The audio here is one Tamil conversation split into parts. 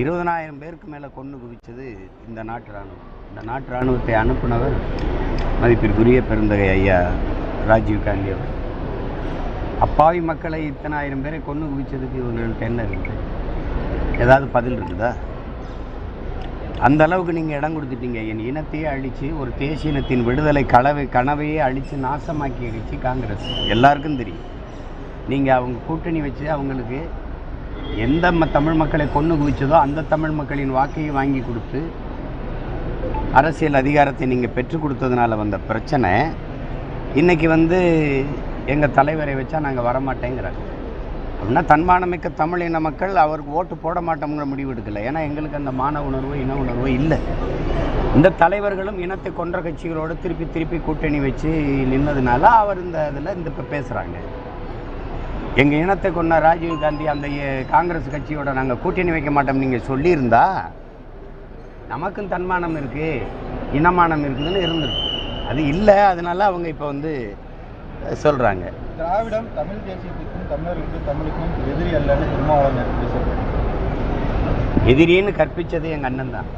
இருபதனாயிரம் பேருக்கு மேலே கொண்டு குவிச்சது இந்த நாட்டு இராணுவம். இந்த நாட்டு இராணுவத்தை அனுப்புனவர் மதிப்பிற்குரிய பெருந்தகை ஐயா ராஜீவ் காந்தி அவர் அப்பாவி மக்களை இத்தனை ஆயிரம் பேரை கொண்டு குவிச்சதுக்கு இவங்கள்ட்ட என்ன இருக்குது ஏதாவது பதில் இருக்குதா? அந்த அளவுக்கு நீங்கள் இடம் கொடுத்துட்டீங்க. என் இனத்தையே அழித்து ஒரு தேசிய இனத்தின் விடுதலை கனவை கனவையே அழித்து நாசமாக்கி கட்சி காங்கிரஸ். எல்லாருக்கும் தெரியும். நீங்கள் அவங்க கூட்டணி வச்சு அவங்களுக்கு எந்த ம தமிழ் மக்களை கொண்டு குவிச்சதோ அந்த தமிழ் மக்களின் வாக்கையை வாங்கி கொடுத்து அரசியல் அதிகாரத்தை நீங்கள் பெற்றுக் கொடுத்ததுனால வந்த பிரச்சனை இன்றைக்கி வந்து எங்கள் தலைவரை வச்சா நாங்கள் வரமாட்டேங்கிறாங்க. அப்படின்னா தன்மானமிக்க தமிழ் இன மக்கள் அவருக்கு ஓட்டு போட மாட்டோங்கிற முடிவு எடுக்கலை. ஏன்னா எங்களுக்கு அந்த மான உணர்வு இன உணர்வு இல்லை. இந்த தலைவர்களும் இனத்தை கொன்ற கட்சிகளோடு திருப்பி திருப்பி கூட்டணி வச்சு நின்னதுனால அவர் இந்த இதில் இந்த இப்போ பேசுகிறாங்க எங்கள் இனத்தை கொண்ட ராஜீவ் காந்தி அந்த காங்கிரஸ் கட்சியோட நாங்கள் கூட்டணி வைக்க மாட்டோம் நீங்கள் சொல்லியிருந்தா நமக்கும் தன்மானம் இருக்குது இனமானம் இருக்குதுன்னு இருந்திருக்கும். அது இல்லை அதனால அவங்க இப்போ வந்து சொல்கிறாங்க திராவிடம் தமிழ் தேசியத்துக்கும் தமிழர்களுக்கும் தமிழுக்கும் எதிரி அல்லன்னு திருமாவளவன் எதிரின்னு கற்பித்தது எங்கள் அண்ணன் தான்.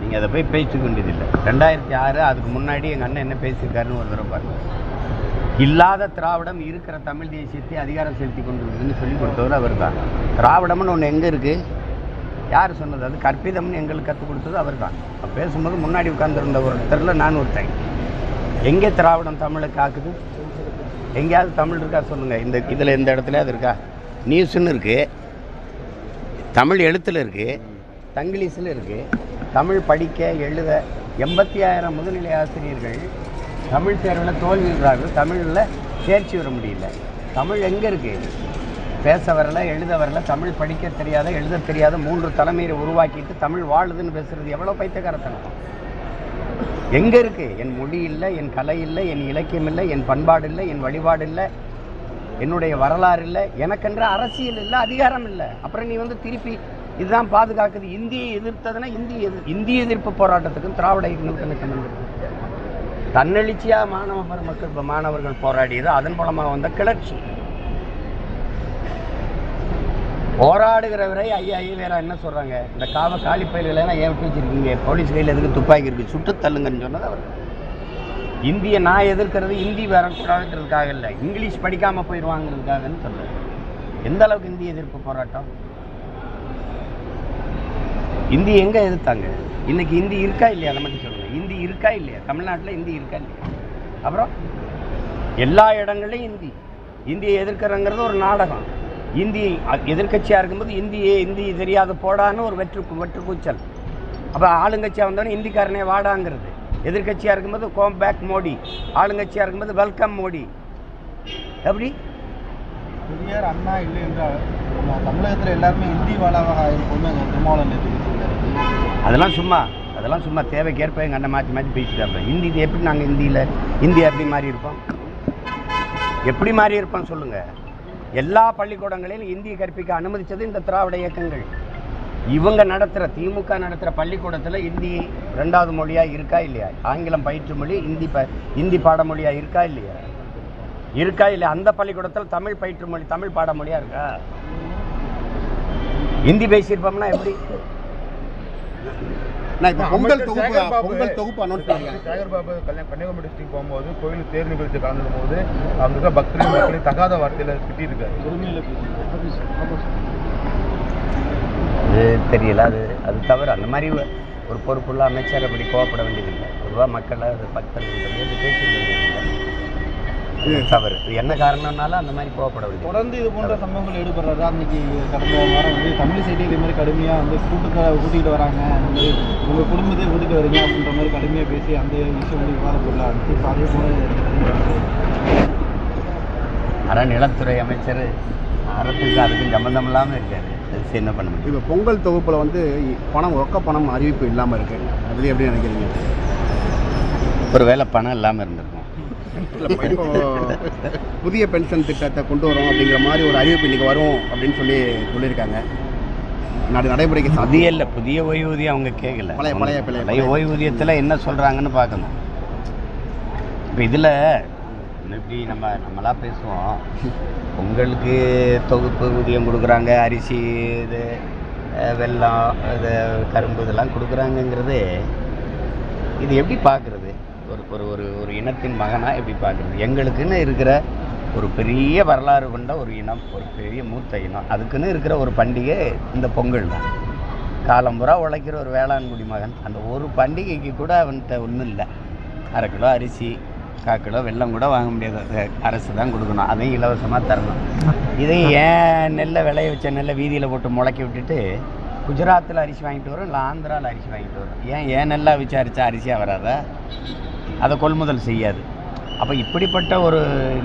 நீங்கள் அதை போய் பேசிக்க வேண்டியதில்லை ரெண்டாயிரத்தி ஆறு அதுக்கு முன்னாடி எங்கள் அண்ணன் என்ன பேசியிருக்காருன்னு ஒரு தடவை பாருங்க. இல்லாத திராவிடம் இருக்கிற தமிழ் தேசியத்தை அதிகாரம் செலுத்தி கொண்டு சொல்லி கொடுத்தவர் அவர் தான் திராவிடம்னு ஒன்று எங்கே இருக்குது யார் சொன்னது? அது கற்பிதம்னு எங்களுக்கு கற்றுக் கொடுத்தது அவர் தான் அப்போ பேசும்போது முன்னாடி உட்கார்ந்துருந்த ஒருத்தரில் நான் ஒருத்தன். எங்கே திராவிடம் தமிழை காக்குது? எங்கேயாவது தமிழ் இருக்கா சொல்லுங்கள் இந்த இதில் இந்த இடத்துல அது இருக்கா? நியூஸுன்னு இருக்குது தமிழ் எழுத்தில் இருக்குது தங்கிலீஷில் இருக்குது தமிழ் படிக்க எழுத எண்பத்தி ஆயிரம் முதுநிலை ஆசிரியர்கள் தமிழ் தேர்வில் தோல்விகிறார்கள் தமிழில் தேர்ச்சி வர முடியல. தமிழ் எங்கே இருக்குது பேச வரல எழுத வரல தமிழ் படிக்க தெரியாத எழுத தெரியாத மூன்று தலைமையை உருவாக்கிட்டு தமிழ் வாழுதுன்னு பேசுறது எவ்வளோ பைத்தியக்காரத்தனம்? எங்கே இருக்குது என் மொழி இல்லை என் கலை இல்லை என் இலக்கியம் இல்லை என் பண்பாடு இல்லை என் வழிபாடு இல்லை என்னுடைய வரலாறு இல்லை எனக்கென்ற அரசியல் இல்லை அதிகாரம் இல்லை. அப்புறம் நீ வந்து திருப்பி இதுதான் பாதுகாக்குது. இந்தியை எதிர்த்ததுன்னா இந்திய எதிர் இந்திய எதிர்ப்பு போராட்டத்துக்கும் திராவிட இயக்கங்களுக்கும் தன்னெழுச்சியாக மாணவ மக்கள் மாணவர்கள் போராடியது. அதன் மூலமாக வந்த கிளர்ச்சி. போராடுகிறவரை ஐயா ஐயா வேற என்ன சொல்றாங்க? இந்த காவ காலி பயிர்களெல்லாம் ஏன் வச்சிருக்கீங்க போலீஸ் கையில் எதுக்கு துப்பாக்கி இருக்கு? சுட்டு தள்ளுங்கன்னு சொன்னது அவர். இந்திய நான் எதிர்க்கிறது இந்தி வரக்கூடாதுன்றதுக்காக இல்லை. இங்கிலீஷ் படிக்காம போயிடுவாங்கிறதுக்காகன்னு சொல்றேன் எந்த அளவுக்கு இந்திய எதிர்ப்பு போராட்டம்? இந்தி எங்க எதிர்த்தாங்க? இன்னைக்கு இந்தி இருக்கா இல்லையா? அதை மட்டும் சொல்லுங்க. இந்தி இருக்கா இல்லையா? தமிழ்நாட்டில் இந்தி இருக்கா இல்லையா? அப்புறம் எல்லா இடங்கள்லையும் இந்தி இந்தியை எதிர்க்கிறங்கிறது ஒரு நாடகம். இந்தி எதிர்க்கட்சியா இருக்கும்போது இந்தியே இந்தி தெரியாத போடான்னு ஒரு வெற்று வெற்று கூச்சல். அப்போ ஆளுங்கட்சியாக வந்தோடனே இந்திக்காரனே வாடாங்கிறது. எதிர்க்கட்சியாக இருக்கும்போது கோம் பேக் மோடி. ஆளுங்கட்சியாக இருக்கும்போது வெல்கம் மோடி. எப்படி? பெரியார் அண்ணா இல்லை என்றால் தமிழகத்தில் எல்லாருமே இந்தி வாழாவாக இருக்கும்னு திருமாவளவன் அதெல்லாம் சும்மா. அதெல்லாம் சும்மா தேவைக்கேற்ப எங்கள் அண்ணன் மாற்றி மாற்றி பேசிட்டாங்க ஹிந்தி இது எப்படி நாங்கள் ஹிந்தியில் இந்தியா எப்படி மாறி இருப்போம்? எப்படி மாறி இருப்போம் சொல்லுங்கள் எல்லா பள்ளிக்கூடங்களிலும் இந்தியை கற்பிக்க அனுமதிச்சது இந்த திராவிட இயக்கங்கள். இவங்க நடத்துகிற திமுக நடத்துகிற பள்ளிக்கூடத்தில் இந்தி ரெண்டாவது மொழியாக இருக்கா இல்லையா? ஆங்கிலம் பயிற்று மொழி இந்தி ப இந்தி பாடமொழியாக இருக்கா இல்லையா? இருக்கா இல்லையா? அந்த பள்ளிக்கூடத்தில் தமிழ் பயிற்று மொழி தமிழ் பாடமொழியாக இருக்கா? இந்தி பேசியிருப்போம்னா எப்படி? நான் இப்போ பொங்கல் தொகுப்பு பொங்கல் தொகுப்பு அனௌன்ஸ் பண்ணிருக்காங்க. சேகர் பாபு கல்யாண் கன்னியாகுமரி டிஸ்ட்ரிக்ட் போகும்போது கோயில் தேர் நிகழ்ச்சி கலந்துக்கும் போது அவங்க இருக்க பக்தரையும் மக்களையும் தகாத வார்த்தையில திட்டிருக்காரு அது தெரியல அது அது தவிர அந்த மாதிரி ஒரு பொறுப்புள்ள அமைச்சர் அப்படி கோவப்பட வேண்டியதில்லை. பொதுவாக மக்களை அது பக்தர்கள் சொல்லி அது பேச வேண்டியதில்லை தவறு. என்ன காரணம்னாலும் அந்த மாதிரி வேண்டியது தொடர்ந்து இது போன்ற சம்பவங்கள் ஈடுபடுறதா அன்னைக்கு கடந்த வாரம் வந்து தமிழ் செய்தி இதே மாதிரி கடுமையாக வந்து கூட்டத்தை கூட்டிகிட்டு வராங்க. அந்த மாதிரி உங்கள் குடும்பத்தை கூட்டிகிட்டு வரீங்க அப்படின்ற மாதிரி கடுமையாக பேசி அந்த விஷயம் வந்து விவாத பொருளாக இருந்துச்சு இப்போ அதே போல் அறநிலத்துறை அமைச்சர் அறத்துக்கு அதுக்கும் சம்மந்தம் இல்லாமல் இருக்காரு. அது என்ன பண்ண முடியும்? இப்போ பொங்கல் தொகுப்புல வந்து பணம் ரொக்க பணம் அறிவிப்பு இல்லாமல் இருக்கு. அது எப்படி நினைக்கிறீங்க? ஒரு வேளை பணம் இல்லாமல் இருந்திருக்கும்? இப்போ புதிய பென்ஷன் திட்டத்தை கொண்டு வரோம் அப்படிங்கிற மாதிரி ஒரு அறிவிப்பு இன்னைக்கு வரும் அப்படின்னு சொல்லி சொல்லியிருக்காங்க. நாடு நடைமுறைக்கு புதிய இல்லை புதிய ஓய்வூதியம் அவங்க கேட்கல பழைய- பழைய- பழைய- ஓய்வூதியத்தில் என்ன சொல்கிறாங்கன்னு பார்க்கணும். இப்போ இதில் இப்படி நம்ம நம்மளா பேசுவோம். உங்களுக்கு தொகுப்பு ஊதியம் கொடுக்குறாங்க அரிசி இது வெல்லம் இது கரும்பு இதெல்லாம் கொடுக்குறாங்கங்கிறது இது எப்படி பார்க்குறது? ஒரு ஒரு ஒரு ஒரு இனத்தின் மகனாக எப்படி பார்க்குறது? எங்களுக்குன்னு இருக்கிற ஒரு பெரிய வரலாறு கொண்ட ஒரு இனம் ஒரு பெரிய மூத்த இனம். அதுக்குன்னு இருக்கிற ஒரு பண்டிகை இந்த பொங்கல் தான். காலம்புறா உழைக்கிற ஒரு வேளாண்குடி மகன். அந்த ஒரு பண்டிகைக்கு கூட அவன்கிட்ட ஒன்றும் இல்லை. அரை கிலோ அரிசி கால் கிலோ வெல்லம் கூட வாங்க முடியாது. அரசு தான் கொடுக்கணும். அதையும் இலவசமாக தரணும். இதையும் ஏன் நெல்லை விளைய வச்ச நெல்லை வீதியில் போட்டு முளைக்க விட்டுட்டு குஜராத்தில் அரிசி வாங்கிட்டு வரும் இல்லை ஆந்திராவில் அரிசி வாங்கிட்டு வரும்? ஏன் ஏன் நெல்லா விசாரிச்சா அரிசியாக வராதா? அதை கொள்முதல் செய்யாது. அப்போ இப்படிப்பட்ட ஒரு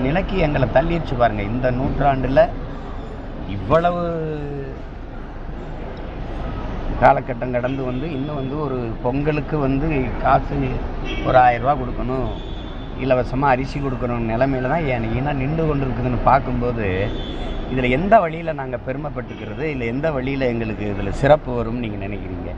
நிலைக்கு எங்களை தள்ளிடுச்சு பாருங்கள் இந்த நூற்றாண்டில் இவ்வளவு காலகட்டம் கடந்து வந்து இன்னும் வந்து ஒரு பொங்கலுக்கு வந்து காசு ஒரு ஆயரூபா கொடுக்கணும். இலவசமாக அரிசி கொடுக்கணும் நிலமையில தான் என் இனம் நின்று கொண்டு இருக்குதுன்னு பார்க்கும்போது இதில் எந்த வழியில் நாங்கள் பெருமைப்பட்டுக்கிறது? இல்லை எந்த வழியில் எங்களுக்கு இதில் சிறப்பு வரும்னு நீங்கள் நினைக்கிறீங்க?